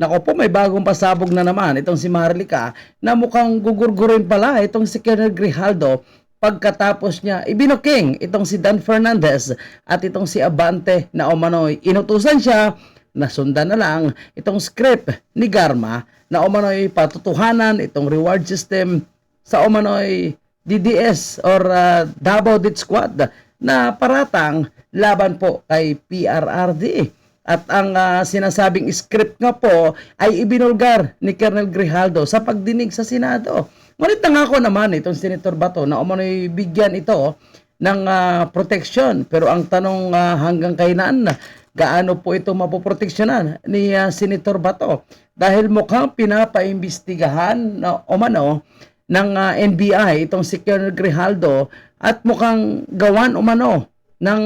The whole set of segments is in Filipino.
Nako po, may bagong pasabog na naman itong si Marlica na mukhang gugurgurin pala itong si Colonel Grijaldo pagkatapos niya ibinuking itong si Dan Fernandez at itong si Abante na umano'y inutusan siya na sundan na lang itong script ni Garma na umano'y patutuhanan itong reward system sa umano'y DDS or uh, Davao Dit Squad na paratang laban po kay PRRD. At ang ah, sinasabing script nga po ay ibinulgar ni Colonel Grijaldo sa pagdinig sa Senado. Ngunit nangako naman itong Senator Bato na umano'y bigyan ito ng ah, protection. Pero ang tanong ah, hanggang kailan, gaano po ito mapoproteksyonan ni ah, Senator Bato? Dahil mukhang pinapaimbestigahan na umano ng ah, NBI itong si Colonel Grijaldo at mukhang gawan umano ng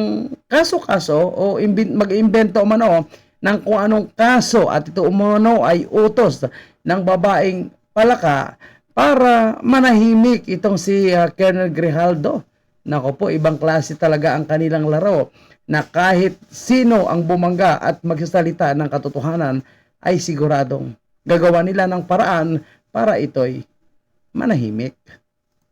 kaso-kaso o mag-imbento umano ng kung anong kaso at ito umano ay utos ng babaeng palaka para manahimik itong si ah, Colonel Grijaldo. Nako po, ibang klase talaga ang kanilang laro na kahit sino ang bumangga at magsasalita ng katotohanan ay siguradong gagawa nila ng paraan para ito'y manahimik.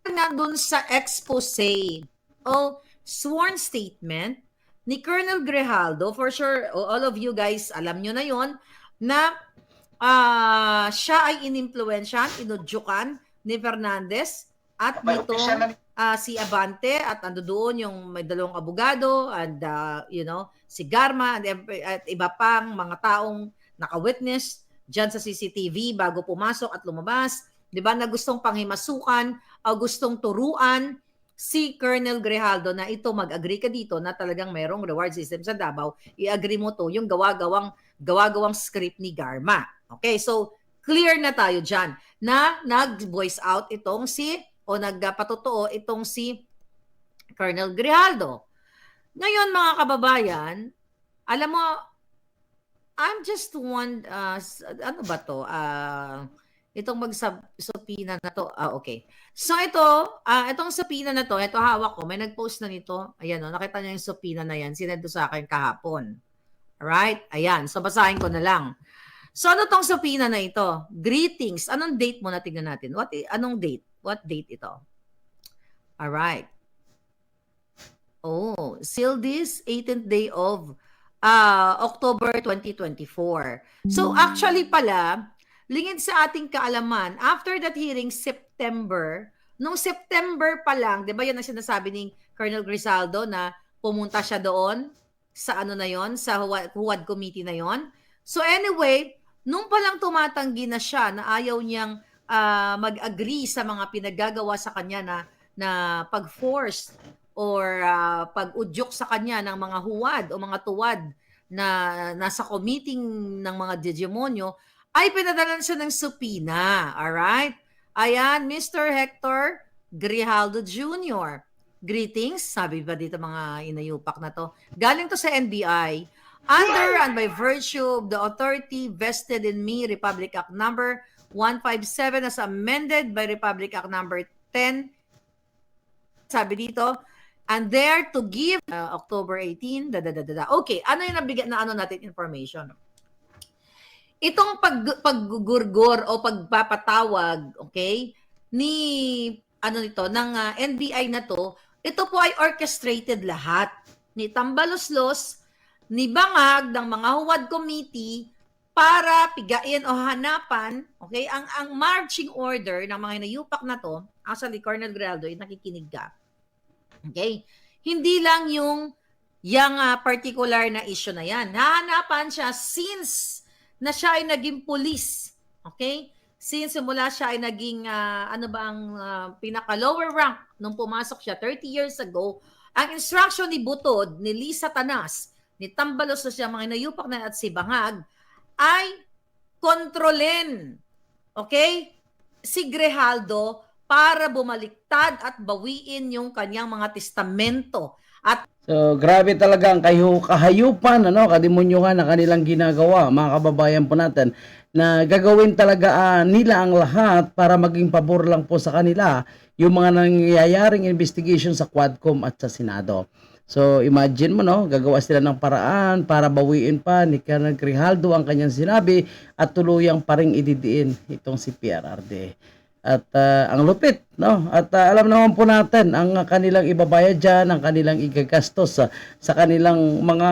nandun sa expose o sworn statement ni Colonel Grijaldo, for sure, all of you guys, alam nyo na yon na ah, siya ay inimpluensyahan, inudyukan ni Fernandez at nitong ah, si Abante at ando doon yung may dalawang abogado and ah, you know, si Garma and, at iba pang mga taong naka-witness dyan sa CCTV bago pumasok at lumabas. 'Di ba na gustong panghimasukan o gustong turuan si Colonel Grijaldo na ito mag-agree ka dito na talagang merong reward system sa Davao, i-agree mo to yung gawa-gawang gawa-gawang script ni Garma. Okay, so clear na tayo diyan na nag-voice out itong si o nagpatotoo itong si Colonel Grijaldo. Ngayon mga kababayan, alam mo I'm just one uh, ano ba to? Ah itong magsapina na to. Ah, okay. So ito, ah itong sapina na to, ito hawak ko, may nag-post na nito. Ayan, oh, nakita niyo yung sapina na yan, sinendo sa akin kahapon. Alright? Ayan, so basahin ko na lang. So ano tong sapina na ito? Greetings. Anong date mo na tingnan natin? What anong date? What date ito? Alright. Oh, seal this 18th day of ah October 2024. So actually pala, lingid sa ating kaalaman, after that hearing September, nung September pa lang, 'di ba 'yun ang sinasabi ni Colonel Grisaldo na pumunta siya doon sa ano na 'yon, sa Huwad, Committee na 'yon. So anyway, nung pa lang tumatanggi na siya na ayaw niyang ah, mag-agree sa mga pinagagawa sa kanya na na pag-force or ah, pag-udyok sa kanya ng mga huwad o mga tuwad na nasa committee ng mga demonyo, ay pinadalan siya ng supina. Alright? Ayan, Mr. Hector Grijaldo Jr. Greetings, sabi ba dito mga inayupak na to. Galing to sa NBI. Under and by virtue of the authority vested in me, Republic Act number 157 as amended by Republic Act number 10 sabi dito, and there to give uh, October 18, da, da, da, da, da. Okay, ano yung nabigyan na ano natin information? Itong pag, paggugurgor o pagpapatawag, okay, ni ano nito, ng uh, NBI na to, ito po ay orchestrated lahat. Ni Tambaloslos, ni Bangag, ng mga Huwad Committee, para pigain o hanapan, okay, ang ang marching order ng mga inayupak na to, actually, Colonel Graldo, ay nakikinig ka. Okay? Hindi lang yung yung ah, particular na issue na yan. Hahanapan siya since na siya ay naging police. Okay? Since simula siya ay naging, ah, ano ba ang ah, pinaka-lower rank nung pumasok siya 30 years ago, ang instruction ni Butod, ni Lisa Tanas, ni Tambalos na siya, mga inayupak na at si Bangag, ay kontrolin, okay, si Grijaldo para bumaliktad at bawiin yung kanyang mga testamento. At So, grabe talaga ang kayu kahayupan, ano, kademonyuhan na kanilang ginagawa, mga kababayan po natin, na gagawin talaga ah, nila ang lahat para maging pabor lang po sa kanila yung mga nangyayaring investigation sa Quadcom at sa Senado. So imagine mo no, gagawa sila ng paraan para bawiin pa ni Colonel Grijaldo ang kanyang sinabi at tuluyang pa ring ididiin itong si PRRD. At ah, ang lupit, no? At ah, alam naman po natin ang kanilang ibabayad diyan, ang kanilang igagastos sa, sa kanilang mga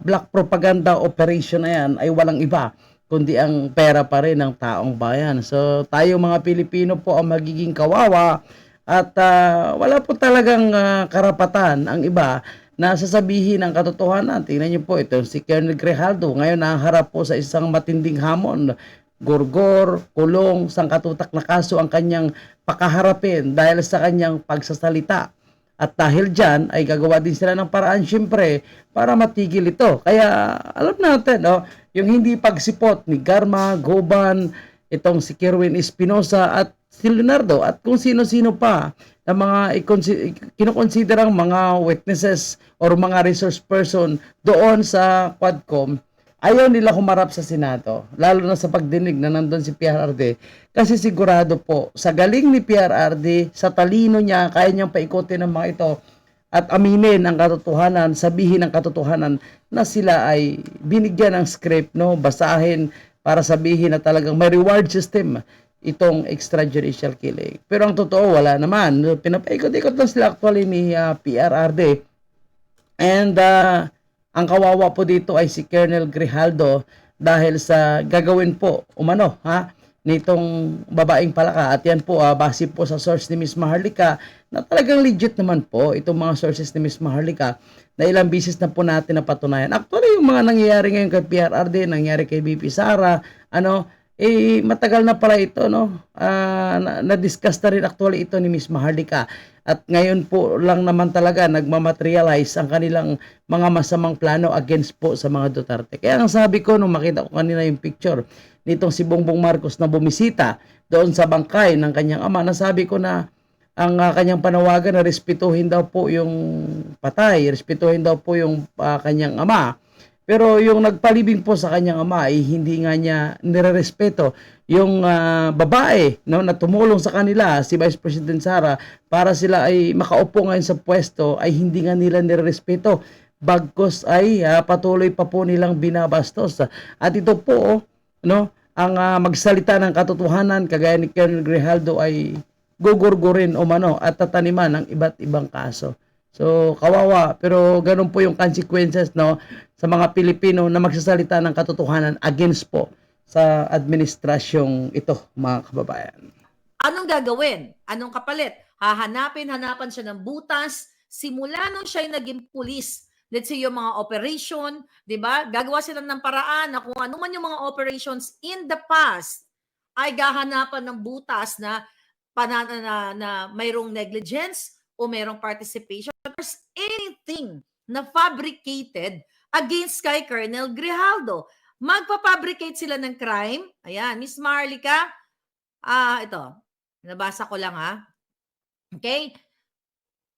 black propaganda operation na yan ay walang iba kundi ang pera pa rin ng taong bayan. So tayo mga Pilipino po ang magiging kawawa at ah, wala po talagang ah, karapatan ang iba na sasabihin ang katotohanan. Tingnan niyo po ito si Colonel Grijaldo ngayon naharap po sa isang matinding hamon gorgor, kulong, sangkatutak na kaso ang kanyang pakaharapin dahil sa kanyang pagsasalita. At dahil dyan, ay gagawa din sila ng paraan syempre para matigil ito. Kaya alam natin, no, yung hindi pagsipot ni Garma, Goban, itong si Kerwin Espinosa at si Leonardo at kung sino-sino pa na mga kinukonsiderang mga witnesses or mga resource person doon sa Quadcom ayaw nila humarap sa Senado, lalo na sa pagdinig na nandun si PRRD, kasi sigurado po, sa galing ni PRRD, sa talino niya, kaya niyang paikutin ng mga ito, at aminin ang katotohanan, sabihin ang katotohanan na sila ay binigyan ng script, no, basahin para sabihin na talagang may reward system itong extrajudicial killing. Pero ang totoo, wala naman. Pinapaikot-ikot lang sila actually ni ah, PRRD. And ah, ang kawawa po dito ay si Colonel Grijaldo dahil sa gagawin po, umano, ha, nitong babaeng palaka. At yan po, ah, base po sa source ni Miss Maharlika, na talagang legit naman po itong mga sources ni Miss Maharlika na ilang bisis na po natin napatunayan. Actually, yung mga nangyayari ngayon kay PRRD, nangyari kay BP Sara, ano, eh, matagal na pala ito, no? Na- na-discuss na rin actually ito ni Miss Maharlika. At ngayon po lang naman talaga nagmamaterialize ang kanilang mga masamang plano against po sa mga Duterte. Kaya ang sabi ko nung makita ko kanina yung picture nitong si Bongbong Marcos na bumisita doon sa bangkay ng kanyang ama, nasabi ko na ang ah, kanyang panawagan na respetuhin daw po yung patay, respetuhin daw po yung ah, kanyang ama. Pero yung nagpalibing po sa kanyang ama ay hindi nga niya nirerespeto yung ah, babae no, na tumulong sa kanila, si Vice President Sara, para sila ay makaupo ngayon sa pwesto ay hindi nga nila nirerespeto. Bagkos ay ah, patuloy pa po nilang binabastos. At ito po, no, ang ah, magsalita ng katotohanan kagaya ni Colonel Grijaldo ay gugurgurin o mano at tataniman ng iba't ibang kaso. So, kawawa. Pero ganun po yung consequences no, sa mga Pilipino na magsasalita ng katotohanan against po sa administrasyong ito, mga kababayan. Anong gagawin? Anong kapalit? Hahanapin, hanapan siya ng butas. Simula nung siya yung naging pulis, let's say yung mga operation, di ba? Gagawa sila ng paraan na kung ano man yung mga operations in the past, ay gahanapan ng butas na panana na, na mayroong negligence o mayroong participation. There's anything na fabricated against kay Colonel Grijaldo. Magpapabricate sila ng crime. Ayan, Miss Marlica, ah, ito, nabasa ko lang ha. Okay?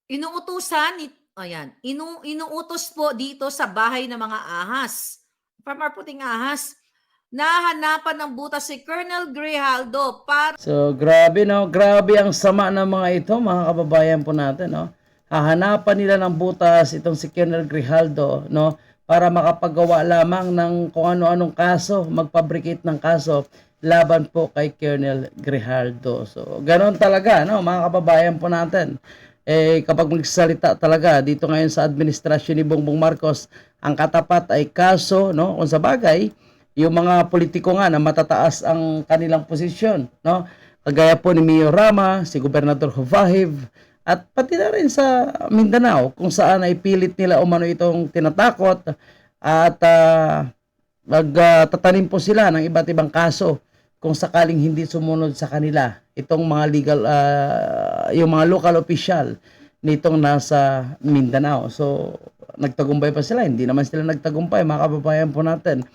Inuutusan, ni- ayan, inu, inuutos po dito sa bahay ng mga ahas. Farmer puting ahas. Nahanapan ng butas si Colonel Grijaldo para So, grabe no, grabe ang sama ng mga ito, mga kababayan po natin, no. Hahanapan nila ng butas itong si Colonel Grijaldo, no, para makapagawa lamang ng kung ano-anong kaso, magpabricate ng kaso laban po kay Colonel Grijaldo. So, ganoon talaga, no, mga kababayan po natin. Eh, kapag magsalita talaga dito ngayon sa administrasyon ni Bongbong Marcos, ang katapat ay kaso, no, kung sa bagay, yung mga politiko nga na matataas ang kanilang posisyon, no? Kagaya po ni Mio Rama, si Gobernador Jovahiv, at pati na rin sa Mindanao kung saan ay pilit nila umano itong tinatakot at ah, magtatanim po sila ng iba't ibang kaso kung sakaling hindi sumunod sa kanila itong mga legal ah, yung mga local official nitong nasa Mindanao. So nagtagumpay pa sila, hindi naman sila nagtagumpay mga kababayan po natin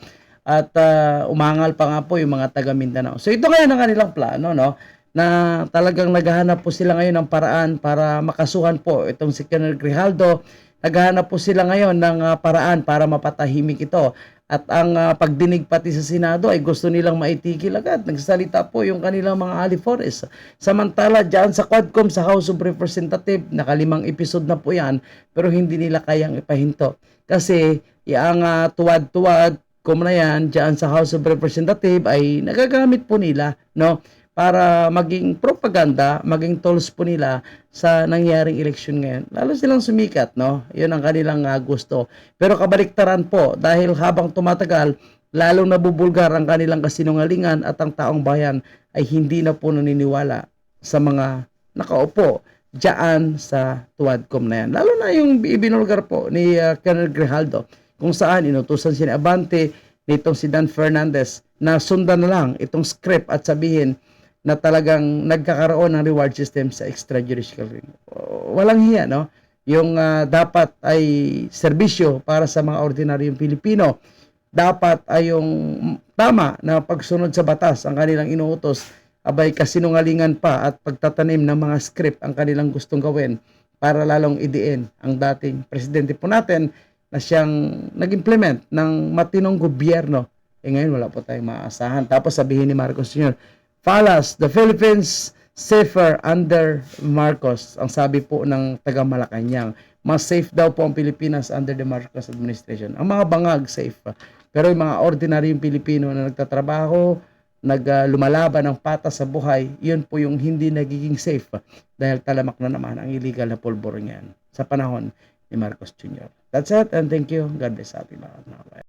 at ah, umangal pa nga po yung mga taga Mindanao. So ito ngayon ang kanilang plano no na talagang naghahanap po sila ngayon ng paraan para makasuhan po itong si Colonel Grijaldo naghahanap po sila ngayon ng ah, paraan para mapatahimik ito. At ang ah, pagdinig pati sa Senado ay gusto nilang maitigil agad. Nagsalita po yung kanilang mga alifores. Samantala, dyan sa Quadcom, sa House of Representative, nakalimang episode na po yan, pero hindi nila kayang ipahinto. Kasi, yung ah, tuwad-tuwad, kung na yan, dyan sa House of Representative ay nagagamit po nila, no? Para maging propaganda, maging tools po nila sa nangyaring eleksyon ngayon. Lalo silang sumikat, no? Yun ang kanilang ah, gusto. Pero kabaliktaran po, dahil habang tumatagal, lalong nabubulgar ang kanilang kasinungalingan at ang taong bayan ay hindi na po naniniwala sa mga nakaupo diyan sa Tuadcom na yan. Lalo na yung ibinulgar po ni uh, Colonel Grijaldo kung saan inutusan si Abante nitong si Dan Fernandez na sundan na lang itong script at sabihin na talagang nagkakaroon ng reward system sa extrajudicial ring. Walang hiya, no? Yung ah, dapat ay serbisyo para sa mga ordinaryong Pilipino. Dapat ay yung tama na pagsunod sa batas ang kanilang inuutos abay kasinungalingan pa at pagtatanim ng mga script ang kanilang gustong gawin para lalong idiin ang dating presidente po natin na siyang nag-implement ng matinong gobyerno. Eh ngayon wala po tayong maaasahan. Tapos sabihin ni Marcos Jr., Falas, the Philippines safer under Marcos. Ang sabi po ng taga Malacanang, mas safe daw po ang Pilipinas under the Marcos administration. Ang mga bangag safe. Pero yung mga ordinaryong Pilipino na nagtatrabaho, naglumalaban ng patas sa buhay, yun po yung hindi nagiging safe dahil talamak na naman ang illegal na pulburo niyan sa panahon ni Marcos Jr. That's it and thank you. God bless kabayan.